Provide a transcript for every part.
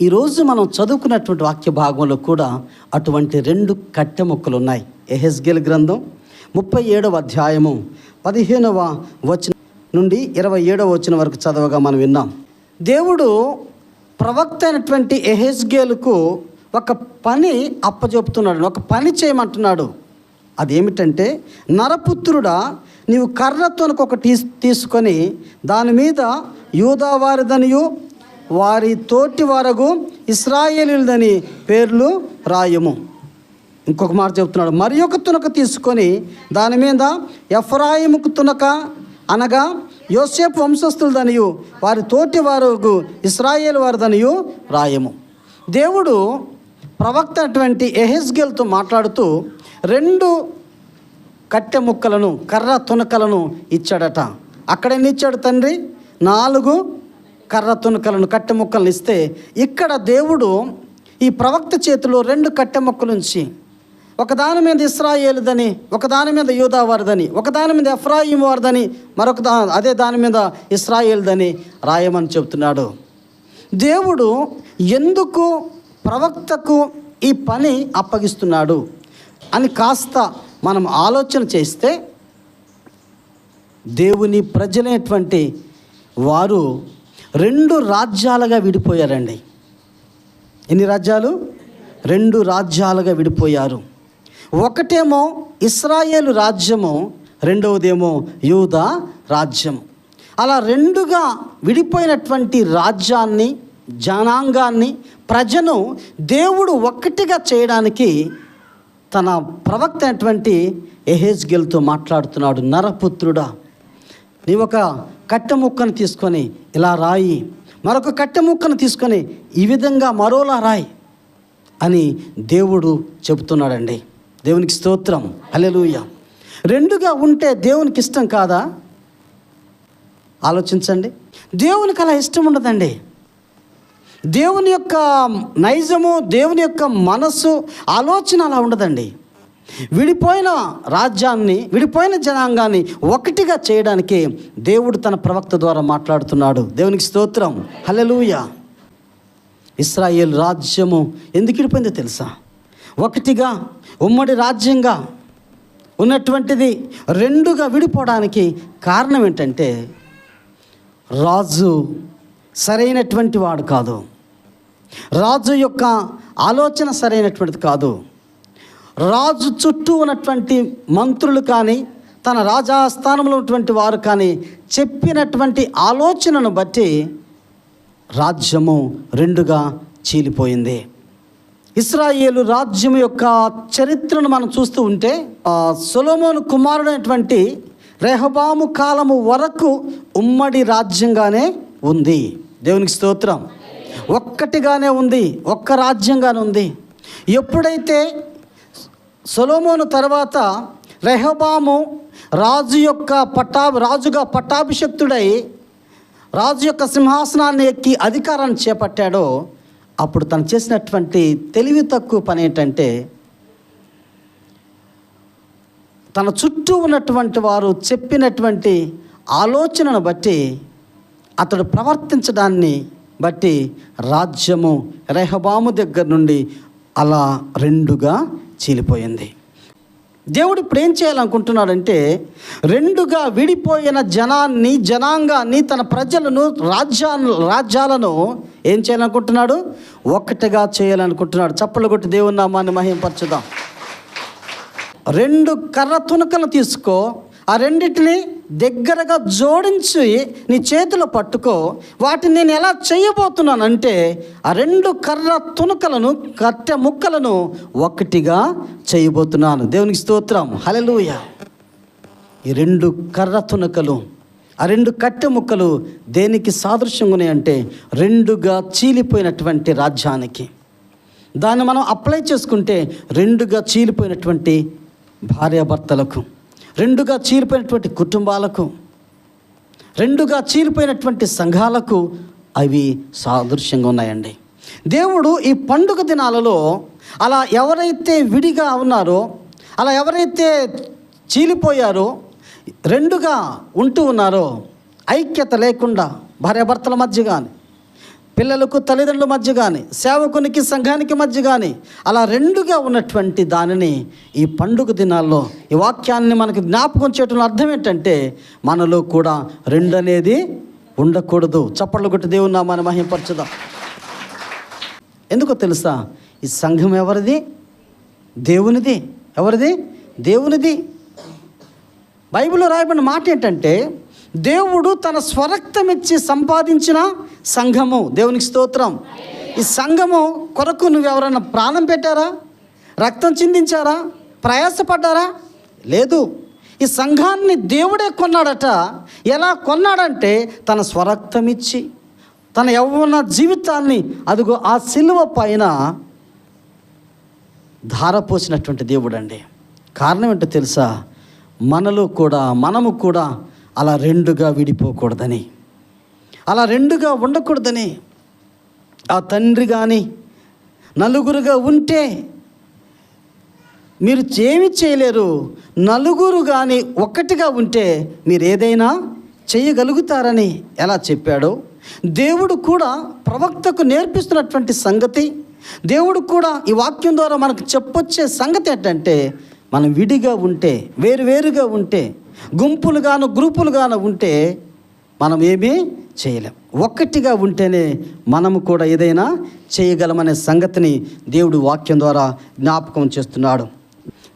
ఈరోజు మనం చదువుకున్నటువంటి వాక్య భాగంలో కూడా అటువంటి రెండు కట్టె ముక్కలు ఉన్నాయి ఎహెస్గెల్ గ్రంథం ముప్పై ఏడవ అధ్యాయము పదిహేనవ వచనం నుండి ఇరవై ఏడవ వచనం వరకు చదవగా మనం విన్నాం. దేవుడు ప్రవక్త అయినటువంటి ఎహెస్గేలుకు ఒక పని అప్పచెప్తున్నాడు ఒక పని చేయమంటున్నాడు. అదేమిటంటే నరపుత్రుడా నీవు కర్రతోనకు ఒక తీసుకొని దాని మీద యూదావారిదనియు వారి తోటి వరకు ఇస్రాయేలీలదని పేర్లు రాయము. ఇంకొక మాట చెప్తున్నాడు. మరి ఒక తునక తీసుకొని దాని మీద ఎఫ్రాయిముకు తునక అనగా యోసేపు వంశస్థులదనియు వారి తోటి వారు ఇస్రాయేల్ వారిదనియు రాయము. దేవుడు ప్రవక్త అటువంటి ఎహెస్గెల్తో మాట్లాడుతూ రెండు కట్టె ముక్కలను కర్ర తునకలను ఇచ్చాడట. అక్కడ ఎన్ని ఇచ్చాడు తండ్రి? నాలుగు కర్ర తునకలను కట్టె ముక్కలను ఇస్తే ఇక్కడ దేవుడు ఈ ప్రవక్త చేతిలో రెండు కట్టె ముక్కలుంచి ఒకదాని మీద ఇస్రాయేలుదని ఒకదాని మీద యూదా వారిదని ఒకదాని మీద ఎఫ్రాయిం వారిదని మరొక దా అదే దాని మీద ఇస్రాయేల్దని రాయమని చెబుతున్నాడు. దేవుడు ఎందుకు ప్రవక్తకు ఈ పని అప్పగిస్తున్నాడు అని కాస్త మనం ఆలోచన చేస్తే దేవుని ప్రజలైనటువంటి వారు రెండు రాజ్యాలుగా విడిపోయారండి. ఎన్ని రాజ్యాలు? రెండు రాజ్యాలుగా విడిపోయారు. ఒకటేమో ఇస్రాయేలు రాజ్యము రెండవదేమో యూదా రాజ్యం అలా రెండుగా విడిపోయినటువంటి రాజ్యాన్ని జనాంగాన్ని ప్రజను దేవుడు ఒక్కటిగా చేయడానికి తన ప్రవక్త అయినటువంటి ఎహెజ్గెల్తో మాట్లాడుతున్నాడు నరపుత్రుడా. నీ ఒక కట్టె ముక్కను తీసుకొని ఇలా రాయి మరొక కట్టె ముక్కను తీసుకొని ఈ విధంగా మరోలా రాయి అని దేవుడు చెబుతున్నాడండి. దేవునికి స్తోత్రం. హల్లెలూయ. రెండుగా ఉంటే దేవునికి ఇష్టం కాదా? ఆలోచించండి. దేవునికి అలా ఇష్టం ఉండదండి. దేవుని యొక్క నైజము దేవుని యొక్క మనస్సు ఆలోచన అలా ఉండదండి. విడిపోయిన రాజ్యాన్ని విడిపోయిన జనాంగాన్ని ఒకటిగా చేయడానికి దేవుడు తన ప్రవక్త ద్వారా మాట్లాడుతున్నాడు. దేవునికి స్తోత్రం. హల్లెలూయ. ఇస్రాయేల్ రాజ్యము ఎందుకు విడిపోయిందో తెలుసా? ఒకటిగా ఉమ్మడి రాజ్యంగా ఉన్నటువంటిది రెండుగా విడిపోవడానికి కారణం ఏంటంటే రాజు సరైనటువంటి వాడు కాదు. రాజు యొక్క ఆలోచన సరైనటువంటిది కాదు. రాజు చుట్టూ ఉన్నటువంటి మంత్రులు కానీ తన రాజాస్థానంలో ఉన్నటువంటి వారు కానీ చెప్పినటువంటి ఆలోచనను బట్టి రాజ్యము రెండుగా చీలిపోయింది. ఇస్రాయేలు రాజ్యం యొక్క చరిత్రను మనం చూస్తూ ఉంటే ఆ సొలోమోను కుమారుడైనటువంటి రెహబాము కాలము వరకు ఉమ్మడి రాజ్యంగానే ఉంది. దేవునికి స్తోత్రం. ఒక్కటిగానే ఉంది ఒక్క రాజ్యంగానే ఉంది. ఎప్పుడైతే సొలోమోను తర్వాత రెహబాము రాజు యొక్క పట్టా రాజుగా పట్టాభిషక్తుడై రాజు యొక్క సింహాసనాన్ని ఎక్కి అధికారాన్ని చేపట్టాడో అప్పుడు తను చేసినటువంటి తెలివి తక్కువ పని ఏంటంటే తన చుట్టూ ఉన్నటువంటి వారు చెప్పినటువంటి ఆలోచనను బట్టి అతడు ప్రవర్తించడాన్ని బట్టి రాజ్యము రెహబాము దగ్గర నుండి అలా రెండుగా చీలిపోయింది. దేవుడు ఇప్పుడు ఏం చేయాలనుకుంటున్నాడంటే రెండుగా విడిపోయిన జనాన్ని జనాంగాన్ని తన ప్రజలను రాజ్యాన్ని రాజ్యాలను ఏం చేయాలనుకుంటున్నాడు? ఒక్కటిగా చేయాలనుకుంటున్నాడు. చప్పలు కొట్టి దేవుని నామాన్ని మహింపరచుదాం. రెండు కర్ర తునకలు తీసుకో. ఆ రెండింటిని దగ్గరగా జోడించి నీ చేతిలో పట్టుకో. వాటిని నేను ఎలా చేయబోతున్నానంటే ఆ రెండు కర్ర తునకలను కట్టె ముక్కలను ఒకటిగా చేయబోతున్నాను. దేవునికి స్తోత్రం. హలలుయ ఈ రెండు కర్ర తునకలు ఆ రెండు కట్టె ముక్కలు దేనికి సాదృశ్యంగా ఉన్నాయంటే రెండుగా చీలిపోయినటువంటి రాజ్యానికి. దాన్ని మనం అప్లై చేసుకుంటే రెండుగా చీలిపోయినటువంటి భార్యాభర్తలకు. రెండుగా చీలిపోయినటువంటి కుటుంబాలకు రెండుగా చీలిపోయినటువంటి సంఘాలకు అవి సాదృశ్యంగా ఉన్నాయండి. దేవుడు ఈ పండుగ దినాలలో అలా ఎవరైతే విడిగా ఉన్నారో అలా ఎవరైతే చీలిపోయారో రెండుగా ఉంటూ ఉన్నారో ఐక్యత లేకుండా భార్యాభర్తల మధ్య కానీ పిల్లలకు తల్లిదండ్రుల మధ్య కానీ సేవకునికి సంఘానికి మధ్య కానీ అలా రెండుగా ఉన్నటువంటి దానిని ఈ పండుగ దినాల్లో ఈ వాక్యాన్ని మనకు జ్ఞాపకం చేయటం అర్థం ఏంటంటే మనలో కూడా రెండు అనేది ఉండకూడదు. చప్పట్లు కొట్టి దేవుని నామాన్ని మహింపరచుదాం. ఎందుకో తెలుసా? ఈ సంఘం ఎవరిది? దేవునిది. ఎవరిది? దేవునిది. బైబిల్లో రాయబడిన మాట ఏంటంటే దేవుడు తన స్వరక్తం ఇచ్చి సంపాదించిన సంఘము. దేవునికి స్తోత్రం. ఈ సంఘము కొరకు నువ్వు ఎవరైనా ప్రాణం పెట్టారా? రక్తం చిందించారా? ప్రయాసపడ్డారా? లేదు. ఈ సంఘాన్ని దేవుడే కొన్నాడట. ఎలా కొన్నాడంటే తన స్వరక్తం ఇచ్చి తన యవ్వన జీవితాన్ని అదిగో ఆ సిలువ పైన ధారపోసినటువంటి దేవుడు అండి కారణం ఏంటో తెలుసా? మనలో కూడా మనము కూడా అలా రెండుగా విడిపోకూడదని. అలా రెండుగా ఉండకూడదని. ఆ తండ్రి కానీ నలుగురుగా ఉంటే మీరు ఏమి చేయలేరు. నలుగురు కానీ ఒక్కటిగా ఉంటే మీరు ఏదైనా చేయగలుగుతారని ఎలా చెప్పాడో? దేవుడు కూడా ప్రవక్తకు నేర్పిస్తున్నటువంటి సంగతి దేవుడు కూడా ఈ వాక్యం ద్వారా మనకు చెప్పొచ్చే సంగతి ఏంటంటే మనం విడిగా ఉంటే వేరువేరుగా ఉంటే గుంపులుగాను గ్రూపులుగాను ఉంటే మనం ఏమీ చేయలేం. ఒక్కటిగా ఉంటేనే మనము కూడా ఏదైనా చేయగలమనే సంగతిని దేవుడు వాక్యం ద్వారా జ్ఞాపకం చేస్తున్నాడు.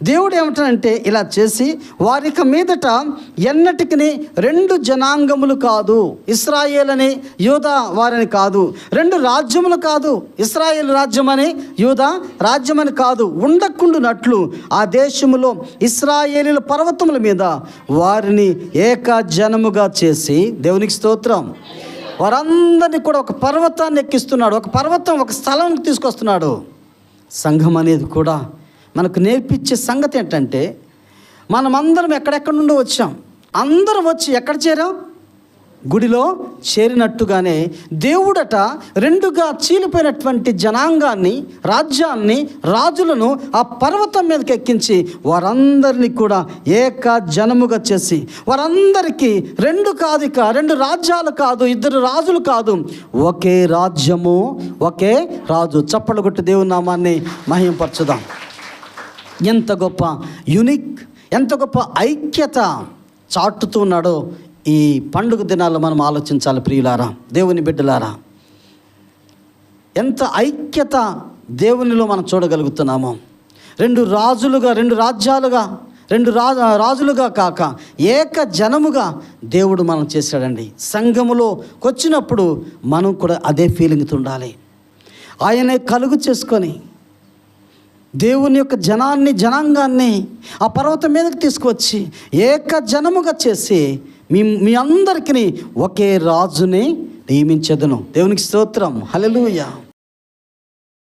దేవుడు ఏమిటంటే ఇలా చేసి వారిక మీదట ఎన్నటికి రెండు జనాంగములు కాదు. ఇస్రాయేల్ అని యూదా వారిని కాదు. రెండు రాజ్యములు కాదు. ఇస్రాయేల్ రాజ్యం అని యూదా రాజ్యం అని కాదు. ఉండకుండునట్లు ఆ దేశములో ఇస్రాయేలీల పర్వతముల మీద వారిని ఏక జనముగా చేసి దేవునికి స్తోత్రం. వారందరినీ కూడా ఒక పర్వతాన్ని ఎక్కిస్తున్నాడు. ఒక పర్వతం ఒక స్థలం తీసుకొస్తున్నాడు. సంఘం అనేది కూడా మనకు నేర్పించే సంగతి ఏంటంటే మనమందరం ఎక్కడెక్కడి నుండి వచ్చాం. అందరం వచ్చి ఎక్కడ చేరాం? గుడిలో చేరినట్టుగానే దేవుడట రెండుగా చీలిపోయినటువంటి జనాంగాన్ని రాజ్యాన్ని రాజులను ఆ పర్వతం మీదకి ఎక్కించి వారందరినీ కూడా ఏక జనముగా చేసి వారందరికీ రెండు కాదు ఇక రెండు రాజ్యాలు కాదు ఇద్దరు రాజులు కాదు ఒకే రాజ్యము ఒకే రాజు. చప్పలు కొట్టి దేవునామాన్ని మహింపరచుదాం ఎంత గొప్ప యునిక్ ఎంత గొప్ప ఐక్యత చాటుతూ ఉన్నాడో ఈ పండుగ దినాల్లో మనం ఆలోచించాలి ప్రియులారా దేవుని బిడ్డలారా. ఎంత ఐక్యత దేవునిలో మనం చూడగలుగుతున్నామో. రెండు రాజులుగా రెండు రాజ్యాలుగా రెండు రా రాజులుగా కాక ఏక జనముగా దేవుడు మనం చేశాడండి. సంఘములో వచ్చినప్పుడు మనం కూడా అదే ఫీలింగ్తో ఉండాలి. ఆయనే కలుగు చేసుకొని దేవుని యొక్క జనాన్ని జనాంగాన్ని ఆ పర్వతం మీదకి తీసుకువచ్చి ఏక జనముగా చేసి మీ మీ అందరికీ ఒకే రాజుని నియమించదును. దేవునికి స్తోత్రం. హలలుయా